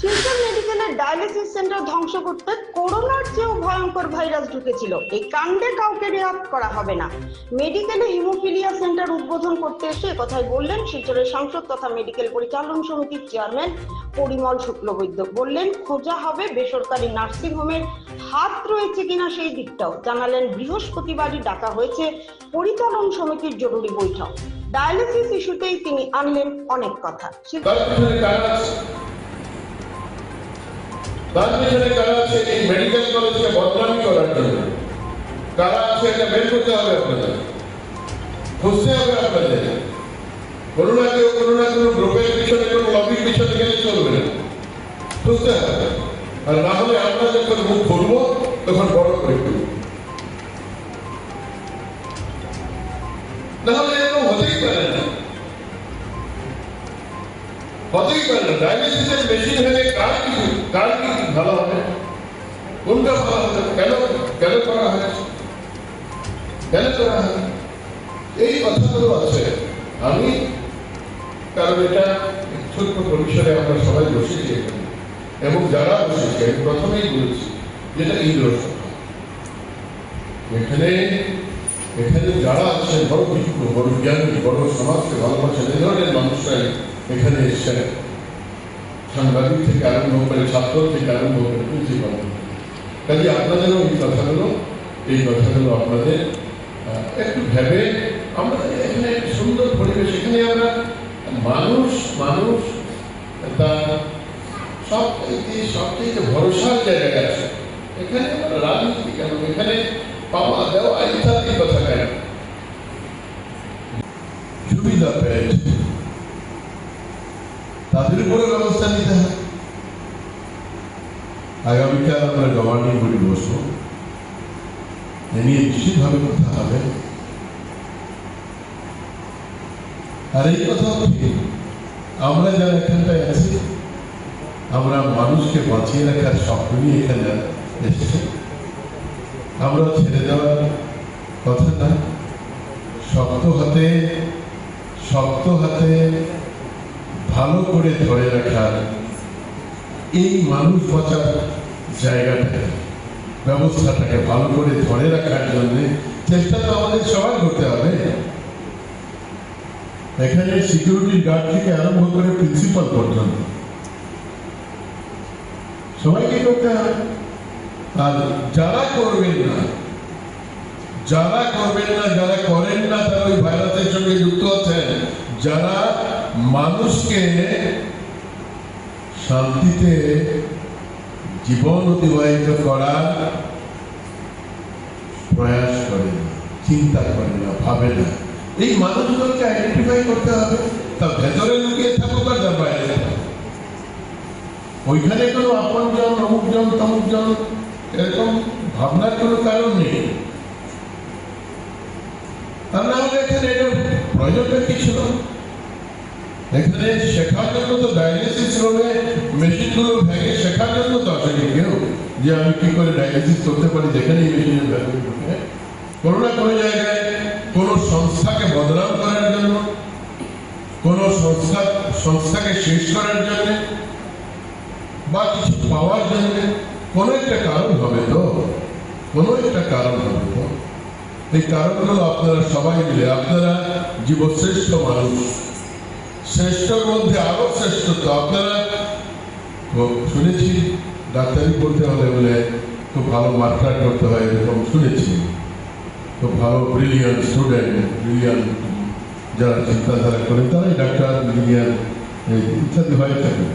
শিলচর মেডিকেলের dialysis centre ধ্বংস করতে করোনার চেয়েও ভয়ঙ্কর ভাইরাস ঢুকেছিল। এই কাণ্ডে কাউকে রেয়াত করা হবে না। মেডিকেলে হিমোফিলিয়া সেন্টার উদ্বোধন করতে এসে কথাই বললেন শিলচরের সাংসদ তথা মেডিকেল পরিচালন সমিতির চেয়ারম্যান পরিমল শুক্লবৈদ্য। বললেন, খোঁজা হবে বেসরকারি নার্সিং হোমের হাত রয়েছে কিনা সেই দিকটাও। জানালেন, বৃহস্পতিবারই ডাকা হয়েছে পরিচালন সমিতির জরুরি বৈঠক। ডায়ালিসিস ইস্যুতেই তিনি আনলেন অনেক কথা। শিল- তার পিছনে কারা আছে তার পিছনে কারা আছে এই মেডিকেল কলেজকে বদনামি করার জন্য কারা আছে এটা বের করতে হবে আপনাদের খুঁজতে হবে আপনাদের কোনো না কেউ কোনো না কোনো গ্রুপের পিছনে কোনো লবির পিছনে গেলে চলবে না খুঁজতে হবে আর না হলে আমরা যখন মুখ খুলবো তখন বড় করে খুলবো না হলে এরকম হতেই পারে না হতেই পারে না ডায়ালিসিসের মেশিন হলে কার কি কার কি ভালো হবে কোনটা ভালো হবে কেন কেন করা হয় কেন করা হয় এই কথাগুলো আছে আমি কারণ এটা ছোট্ট পরিসরে আমরা সবাই বসেছি এখানে এবং যারা বসেছে আমি প্রথমেই বলেছি যেটা ইন্দ্র এখানে এখানে যারা আছেন, বড় বিজ্ঞ বড় জ্ঞানী, বড় সমাজকে ভালোবাসেন এই ধরনের মানুষরাই এখানে এসছেন। সাংবাদিক থেকে আরম্ভ করে, ছাত্র থেকে আরম্ভ করে প্রিন্সিপাল কাজে আপনাদেরও এই কথাগুলো এই কথাগুলো আপনাদের একটু ভেবে আমরা এখানে একটা সুন্দর পরিবেশ এখানে আমরা মানুষ মানুষ তার সব সবচেয়ে ভরসার জায়গায় আছে। এখানে আমরা রাজনীতি, কেন? এখানে পাওয়া দেওয়া ইত্যাদি কথা কেন? সুবিধা পেয়েছে তাদের উপরে ব্যবস্থা নিতে হয় আগামীকাল আমরা গভর্নিং বডি বসবো। এ নিয়ে নিশ্চিতভাবে কথা হবে। আর এই কথা আমরা যারা এখানটায় আছি, আমরা মানুষকে বাঁচিয়ে রাখার স্বপ্ন নিয়ে এখানে এসেছি। আমরা ছেড়ে দেওয়ার কথা না। শক্ত হাতে শক্ত হাতে ভালো করে ধরে রাখার এই মানুষ বাঁচার জায়গাটাকে ব্যবস্থাটাকে ভালো করে ধরে রাখার জন্যে চেষ্টা তো আমাদের সবাই করতে হবে। এখানে সিকিউরিটি গার্ড থেকে আরম্ভ করে প্রিন্সিপাল পর্যন্ত। সবাইকে করতে হবে আর যারা করবেন না, যারা করবেন না, যারা করেন না, তারা ওই ভাইরাসের সঙ্গে যুক্ত আছেন যারা মানুষকে শান্তিতে জীবন অতিবাহিত করার প্রয়াস করে চিন্তা করে না ভাবে না। এই মানুষগুলোকে আইডেন্টিফাই করতে হবে। তার ভেতরে লুকিয়ে থাকুক আর বাইরে ওইখানে কোনো আপনজন, অমুকজন, তমুকজন, এরকম ভাবনার কোনো কারণ নেই। তা না হলে এখানে এটার প্রয়োজনটা কি ছিল? এখানে শেখার জন্য তো ডায়ালিসিস রুমে মেশিনগুলো ভেঙে শেখার জন্য তো আসেনি কেউ। যে আমি কি করে ডায়ালিসিস করতে পারি? যেখানে মেশিনের ভ্যালু কোনো না কোনো জায়গায় সংস্থাকে বদনাম করার জন্য, কোনো সংস্থা, সংস্থাকে শেষ করার জন্য, বা কিছু পাওয়ার জন্য কোনো একটা কারণ হবে তো? কোনো একটা কারণ হবে তো? এই কারণগুলো আপনারা সবাই মিলে, আপনারা জীবশ্রেষ্ঠ মানুষ, শ্রেষ্ঠর মধ্যে আরও শ্রেষ্ঠ তো আপনারা শুনেছি, ডাক্তারি করতে হলে বলে খুব ভালো মাস্টার করতে হয়, এরকম শুনেছি। খুব ভালো ব্রিলিয়ান স্টুডেন্ট ব্রিলিয়ান যারা চিন্তাধারা করেন তারাই ডাক্তার ইঞ্জিনিয়ার ইত্যাদি হয়ে থাকে।